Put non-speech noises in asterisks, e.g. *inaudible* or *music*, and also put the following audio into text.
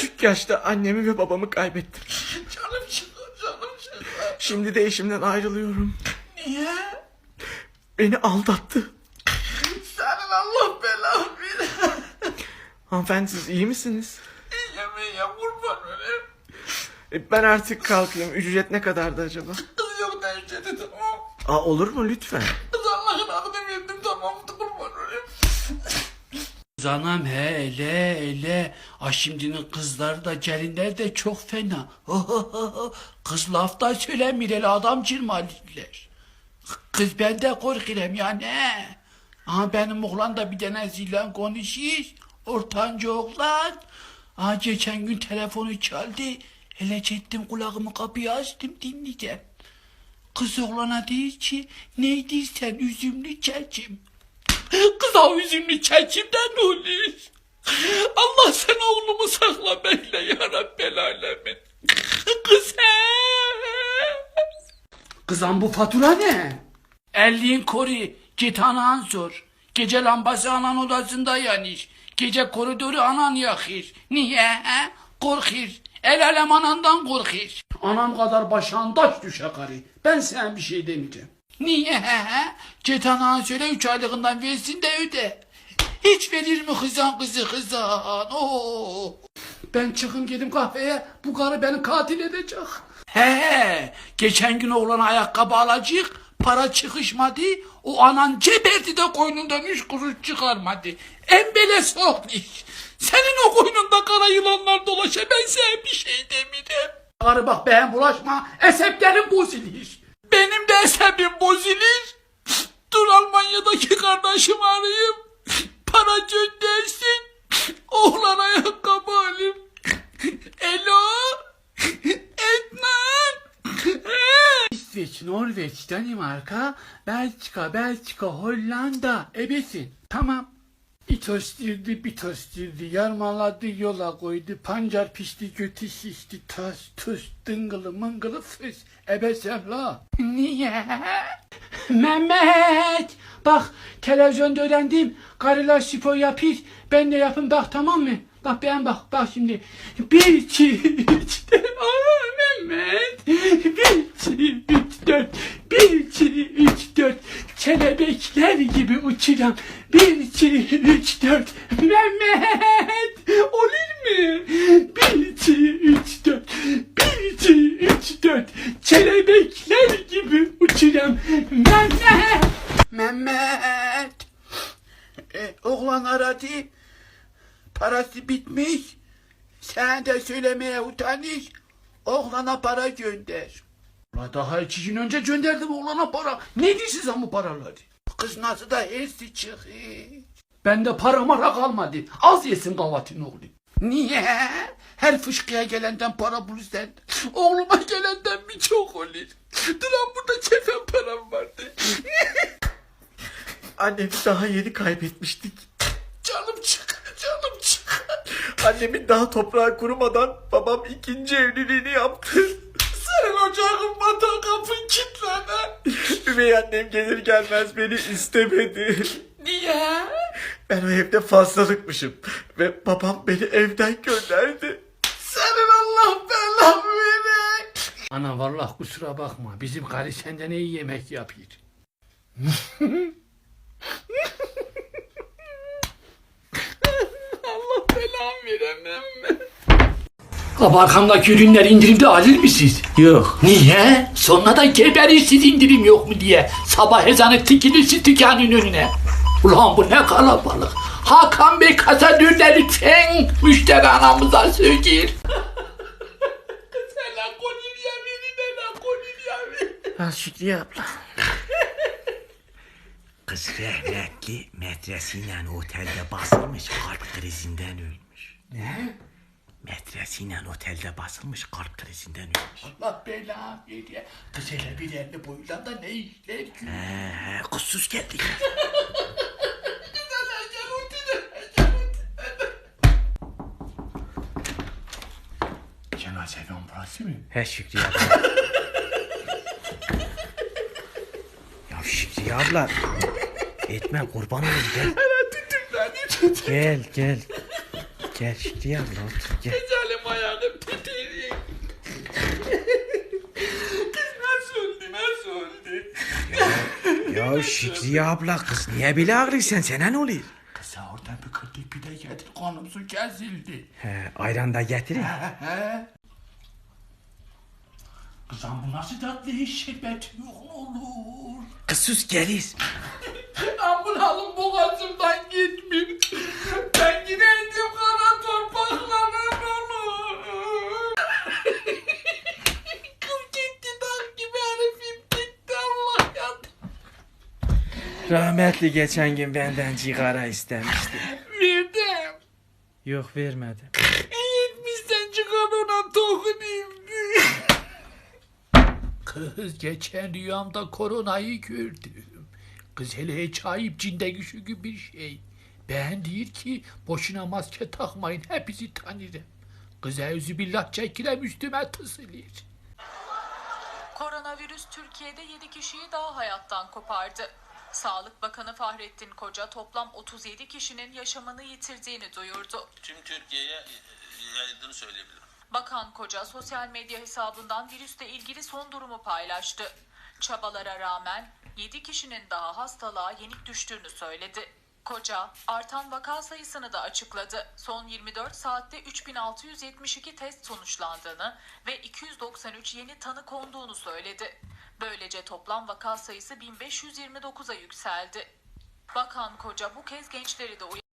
Küçük yaşta annemi ve babamı kaybettim. *laughs* Canım çıkar canım çıkar. Şimdi de eşimden ayrılıyorum. Niye? Beni aldattı. Senin Allah belanı verir. Hanımefendi siz iyi misiniz? İyiyim iyiyim kurban olayım. E, Ben artık kalkayım. Ücret ne kadardı acaba? Yok ne ücreti tamam. Aa, olur mu lütfen? Zanam hele hele. A şimdinin kızları da gelinler de çok fena. Kız lafta söylemir hele adam çirmaliler. Kız ben de korkuyorum yani. Aha benim oğlan da bir tane zillen konuşuyor. Ortanca oğlan. Aha geçen gün telefonu çaldı. Hele çektim kulağımı kapıyı açtım dinleyeceğim. Kız oğlana diyor ki neydi sen üzümlü çekim. Kıza üzümlü çekimden ne oluyor? Allah sen oğlumu sakla bekle ya Rabbel alemin. Kız. Kızım bu fatura ne? Elliğin kori, git anan sor. Gece lambası anan odasında yanır. Gece koridoru anan yakır. Niye he? Korkir. El alem anandan korkir. Anam kadar başan taş düşe karı. Ben sana bir şey demeyeceğim. Niye anana söyle üç aylığından versin de öde. Hiç verir mi kızan kızı kızan? Oo. Ben çıkın gidip kahveye bu karı beni katil edecek. He, geçen gün oğlana ayakkabı alacak, para çıkışmadı, o anan ceberdi de koynundan üç kuruş çıkarmadı. Embele sokmuş. Senin o koynunda kara yılanlar dolaşa ben sana bir şey demirim. Karı bak ben bulaşma, eseplerim bozulur. Benim de esebim bozulur. Dur Almanya'daki kardeşimi arayayım. Para göndersin. Oğlan ayakkabı alayım. Elo. Ednan. İsveç, Norveç, Danimarka, Belçika, Belçika, Hollanda. Ebesin. Tamam. Bitos girdi, yarmaladı, yola koydu, pancar pişti, götü şişti, taş, tuş, dıngılı, mıngılı, fıs, ebesem la. Niye? Mehmet! Bak, televizyonda öğrendim, karılar spor yapıyor, ben de yapın bak tamam mı? Bak ben bak, bak şimdi. Bir, iki, üç, dört, aa Mehmet! Bir, iki, üç, dört, bir, iki, üç, dört, kelebekler gibi uçuram. Bir, iki, üç, dört, Mehmet! Olur mu? Bir, iki, üç, dört, bir, iki, üç, dört, kelebekler gibi uçuram. Mehmet! Mehmet! E, oğlan aradı. Parası bitmiş. Sen de söylemeye utanış. Oğlana para gönder. La daha iki gün önce gönderdim oğlana para. Ne diyorsun bu paraları? Kız nasıl da hepsi çıkıyor. Bende para mara kalmadı. Az yesin kavatın oğlu. Niye? Her fışkıya gelenden para bulursan oğluma gelenden mi çok olur? Duran burada kefen param vardı. *laughs* Annemi daha yeni kaybetmiştik. Canım çık, canım çık. Annemin daha toprağı kurumadan babam ikinci evliliğini yaptı. Senin ocağın batan kapın kilitledi. Üvey annem gelir gelmez beni istemedi. Niye? Ben o evde fazlalıkmışım. Ve babam beni evden gönderdi. Senin Allah belanı verir. Ana vallahi kusura bakma. Bizim karı senden iyi yemek yapıyor. Allah belanı veremem. Abi arkamdaki ürünler indirimde alır mısınız? Yok. Niye? Sonra da geberirsiniz indirim yok mu diye. Sabah ezanı tikilirsin dükkanın önüne. Ulan bu ne kalabalık. Hakan Bey kasa dönler lütfen. Müşteri anamıza verin. Ha Şükriye abla. Kız rahmetli metresiyle otelde basılmış kalp krizinden ölmüş. Ne? Metresiyle otelde basılmış kalp krizinden ölmüş. Allah belanı veriyor. Kız hele bir elli boyundan da ne işler ki? He he kutsuz geldi. Burası mı? He Şükriye abla. ya Şükriye abla. Etme kurban olayım gel. Gel gel. Gel Şükriye abla otur gel. Ecelim ayağım titriyor. Kız nasıl öldü nasıl öldü? Ya Şükriye abla kız niye böyle ağrıyorsun sana ne oluyor? Kısa oradan bir kırdık bir de getir konumsu kesildi. He, ayran da getirin. Kızım bu nasıl tatlı iş şerbeti yok olur? Kız sus gelir. *laughs* Ambulansın boğazımdan gitmiyor. Ben gideydim kara torpaklara ne olur. *laughs* Kız gitti dağ gibi herifim gitti Allah yadı. Rahmetli geçen gün benden cigara istemişti. Verdim. Yok vermedim. Yetmişten çıkan ona dokunayım Kız geçen rüyamda koronayı gördüm. Kız hele ayıp cinde güçlü gibi bir şey. Ben değil ki boşuna maske takmayın hepsi tanırım. Kız billah çekilem üstüme tısılır. Koronavirüs Türkiye'de 7 kişiyi daha hayattan kopardı. Sağlık Bakanı Fahrettin Koca toplam 37 kişinin yaşamını yitirdiğini duyurdu. tüm Türkiye'ye yayıldığını söyleyebilirim. Bakan Koca sosyal medya hesabından virüsle ilgili son durumu paylaştı. Çabalara rağmen 7 kişinin daha hastalığa yenik düştüğünü söyledi. Koca artan vaka sayısını da açıkladı. Son 24 saatte 3672 test sonuçlandığını ve 293 yeni tanı konduğunu söyledi. Böylece toplam vaka sayısı 1529'a yükseldi. Bakan Koca bu kez gençleri de uyardı.